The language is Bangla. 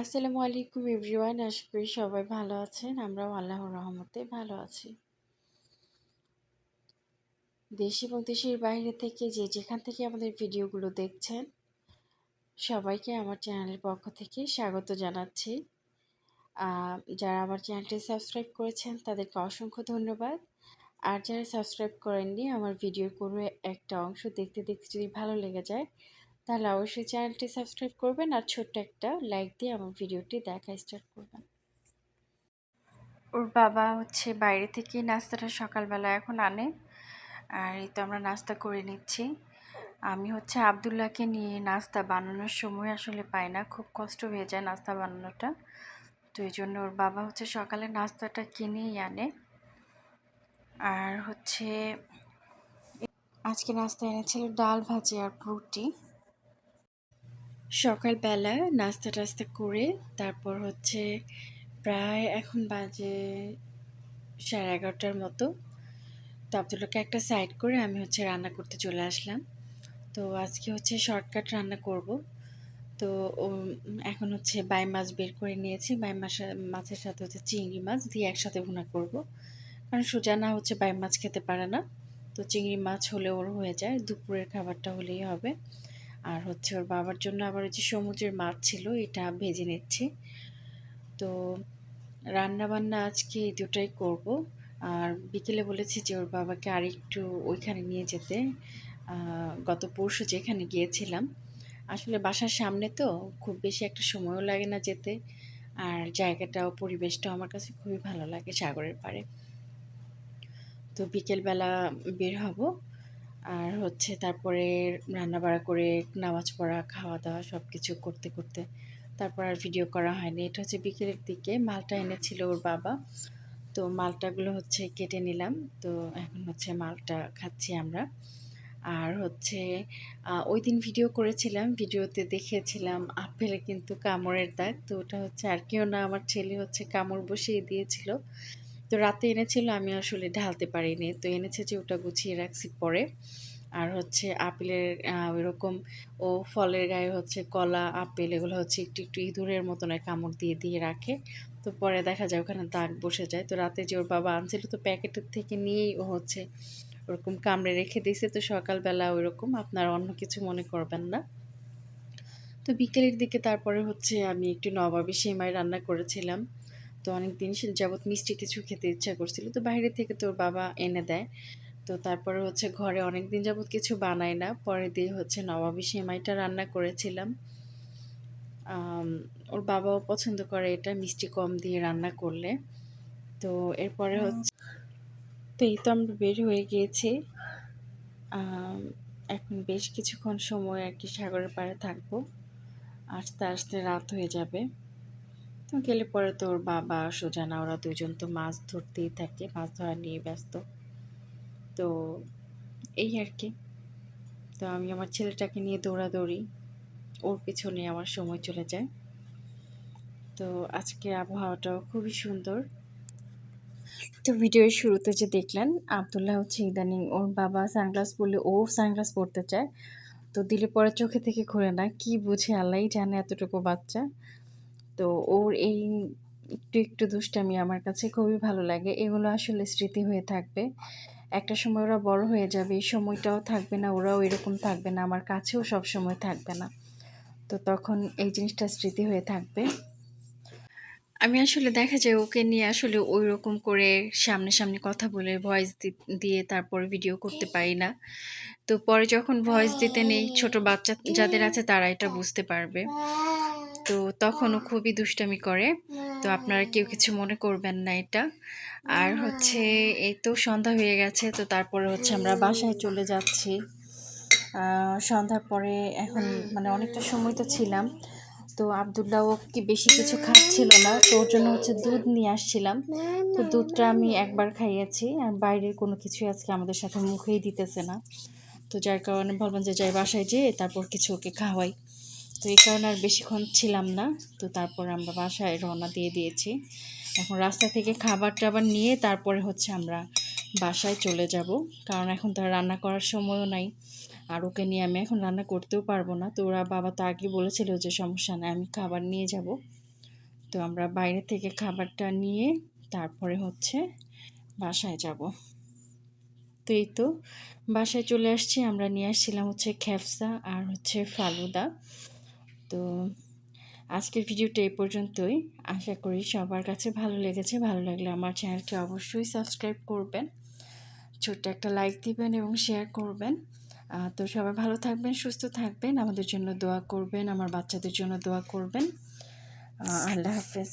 আসসালামু আলাইকুম এভরিওয়ান, আশা করি সবাই ভালো আছেন। আমরাও আল্লাহর রহমতে ভালো আছি। দেশ এবং দেশের বাইরে থেকে যে যেখান থেকে আমাদের ভিডিওগুলো দেখছেন, সবাইকে আমার চ্যানেলের পক্ষ থেকে স্বাগত জানাচ্ছি। যারা আমার চ্যানেলটি সাবস্ক্রাইব করেছেন, তাদেরকে অসংখ্য ধন্যবাদ। আর যারা সাবস্ক্রাইব করেননি, আমার ভিডিওর কোনো একটা অংশ দেখতে দেখতে যদি ভালো লেগে যায় তাহলে অবশ্যই চ্যানেলটি সাবস্ক্রাইব করবেন আর ছোট্ট একটা লাইক দিয়ে আমার ভিডিওটি দেখা স্টার্ট করবেন। ওর বাবা হচ্ছে বাইরে থেকে নাস্তাটা সকালবেলা এখন আনে, আর এই তো আমরা নাস্তা করে নিচ্ছি। আমি হচ্ছে আবদুল্লাহকে নিয়ে নাস্তা বানানোর সময় আসলে পাই না, খুব কষ্ট হয়ে যায় নাস্তা বানানোটা। তো এই জন্য ওর বাবা হচ্ছে সকালে নাস্তাটা কিনেই আনে। আর হচ্ছে আজকে নাস্তা এনেছিল ডাল ভাজি আর রুটি। সকালবেলা নাস্তা টাস্তা করে তারপর হচ্ছে প্রায় এখন বাজে সাড়ে এগারোটার মতো। তো আবদুল্লাকে একটা সাইড করে আমি হচ্ছে রান্না করতে চলে আসলাম। তো আজকে হচ্ছে শর্টকাট রান্না করব। তো এখন হচ্ছে বাই মাছ বের করে নিয়েছি। বাই মাছ, মাছের সাথে হচ্ছে চিংড়ি মাছ দিয়ে একসাথে ভুনা করব। কারণ সুজানা হচ্ছে বাই মাছ খেতে পারে না। তো চিংড়ি মাছ হলে ওর হয়ে যায়। দুপুরের খাবারটা হলেই হবে। আর হচ্ছে ওর বাবার জন্য আবার যে সমুদ্রের মাছ ছিল, এটা ভেজে নিচ্ছি। তো রান্না বান্না আজকে এই দুটাই করব। আর বিকেলে বলেছি যে ওর বাবাকে আর একটু ওইখানে নিয়ে যেতে। গত পরশু যেখানে গিয়েছিলাম। আসলে বাসার সামনে তো, খুব বেশি একটা সময়ও লাগে না যেতে। আর জায়গাটাও, পরিবেশটাও আমার কাছে খুবই ভালো লাগে সাগরের পাড়ে। তো বিকেলবেলা বের হব। আর হচ্ছে তারপরে রান্নাবাড়া করে নামাজ পড়া খাওয়া দাওয়া সব কিছু করতে করতে তারপর আর ভিডিও করা হয়নি। এটা হচ্ছে বিকেলের দিকে মালটা এনেছিল ওর বাবা। তো মালটাগুলো হচ্ছে কেটে নিলাম। তো এখন হচ্ছে মালটা খাচ্ছি আমরা। আর হচ্ছে ওই দিন ভিডিও করেছিলাম। ভিডিওতে দেখিয়েছিলাম আপেলে কিন্তু কামড়ের দাগ। তো ওটা হচ্ছে আর কেউ না, আমার ছেলে হচ্ছে কামড় বসিয়ে দিয়েছিল। তো রাতে এনেছিল, আমি আসলে ঢালতে পারিনি। তো এনেছে যে ওটা গুছিয়ে রাখছি পরে। আর হচ্ছে আপেলের ওইরকম ও ফলের গায়ে হচ্ছে কলা, আপেল, এগুলো হচ্ছে একটু একটু ইঁদুরের মতন কামড় দিয়ে দিয়ে রাখে। তো পরে দেখা যায় ওখানে দাগ বসে যায়। তো রাতে যে ওর বাবা আনছিল, তো প্যাকেটের থেকে নিয়েই ও হচ্ছে ওরকম কামড়ে রেখে দিয়েছে। তো সকালবেলা ওইরকম, আপনার অন্য কিছু মনে করবেন না। তো বিকেলের দিকে তারপরে হচ্ছে আমি একটু নবাবি সেমাই রান্না করেছিলাম। তো অনেক দিন যাবৎ মিষ্টি কিছু খেতে ইচ্ছা করছিল। তো বাইরে থেকে তোর বাবা এনে দেয়। তো তারপরে হচ্ছে ঘরে অনেক দিন যাবৎ কিছু বানাই না। পরে দিয়ে হচ্ছে নবাবি সেমাইটা রান্না করেছিলাম। ওর বাবাও পছন্দ করে এটা মিষ্টি কম দিয়ে রান্না করলে। তো এরপরে হচ্ছে তো এই তো আমরা বের হয়ে গিয়েছি। এখন বেশ কিছুক্ষণ সময় আর কি সাগরের পাড়ে থাকব। আস্তে আস্তে রাত হয়ে যাবে। তো গেলে পরে তো ওর বাবা, সোজানা, ওরা দুজন তো মাছ ধরতেই থাকে, মাছ ধরা নিয়ে ব্যস্ত। তো এই আর কি। তো আমি আমার ছেলেটাকে নিয়ে দৌড়াদৌড়ি, ওর পিছনে আমার সময় চলে যায়। তো আজকে আবহাওয়াটাও খুবই সুন্দর। তো ভিডিওর শুরুতে যে দেখলেন, আবদুল্লাহ হচ্ছে ইদানিং ওর বাবা সানগ্লাস পরলে ও সানগ্লাস পরতে চায়। তো দিলে পরে চোখে থেকে ঘুরে না, কি বুঝে আল্লাহ জানে এতটুকু বাচ্চা। তো ওর এই একটু একটু দুষ্টামি আমার কাছে খুবই ভালো লাগে। এগুলো আসলে স্মৃতি হয়ে থাকবে। একটা সময় ওরা বড় হয়ে যাবে, এই সময়টাও থাকবে না, ওরাও এরকম থাকবে না, আমার কাছেও সব সময় থাকবে না। তো তখন এই জিনিসটা স্মৃতি হয়ে থাকবে। আমি আসলে দেখা যায় ওকে নিয়ে আসলে ওই রকম করে সামনে সামনে কথা বলে ভয়েস দিয়ে তারপরে ভিডিও করতে পারি না। তো পরে যখন ভয়েস দিতে নেই, ছোট বাচ্চা যাদের আছে তারা এটা বুঝতে পারবে। তো তখনও খুবই দুষ্টামি করে। তো আপনারা কেউ কিছু মনে করবেন না এটা। আর হচ্ছে এই তো সন্ধ্যা হয়ে গেছে, তো তারপরে হচ্ছে আমরা বাসায় চলে যাচ্ছি। সন্ধ্যার পরে এখন মানে অনেকটা সময় তো ছিলাম। তো আবদুল্লাহ কি বেশি কিছু খাচ্ছিল না, তো ওর জন্য হচ্ছে দুধ নিয়ে আসছিলাম। তো দুধটা আমি একবার খাইয়েছি, আর বাইরের কোনো কিছুই আজকে আমাদের সাথে মুখেই দিতেছে না। তো যার কারণে ভাবলাম যে যাই বাসায় যেয়ে তারপর কিছু ওকে খাওয়াই। তো এই কারণে আর বেশিক্ষণ ছিলাম না। তো তারপর আমরা বাসায় রওনা দিয়ে দিয়েছি। এখন রাস্তা থেকে খাবার টাবার নিয়ে তারপরে হচ্ছে আমরা বাসায় চলে যাব। কারণ এখন তো রান্না করার সময়ও নাই। আর ওকে নিয়ে আমি এখন রান্না করতেও পারব না। তো ওরা বাবা তো আগে বলেছিল যে সমস্যা নেই, আমি খাবার নিয়ে যাব। তো আমরা বাইরে থেকে খাবারটা নিয়ে তারপরে হচ্ছে বাসায় যাব। তো এই তো, বাসায় চলে আসছি। আমরা নিয়ে আসছিলাম হচ্ছে খ্যাপসা আর হচ্ছে ফালুদা। তো আজকের ভিডিওটা এই পর্যন্তই। আশা করি সবার কাছে ভালো লেগেছে। ভালো লাগলে আমার চ্যানেলটি অবশ্যই সাবস্ক্রাইব করবেন। ছোট্ট একটা লাইক দিবেন এবং শেয়ার করবেন। তো সবাই ভালো থাকবেন, সুস্থ থাকবেন। আমাদের জন্য দোয়া করবেন, আমার বাচ্চাদের জন্য দোয়া করবেন। আল্লাহ হাফেজ।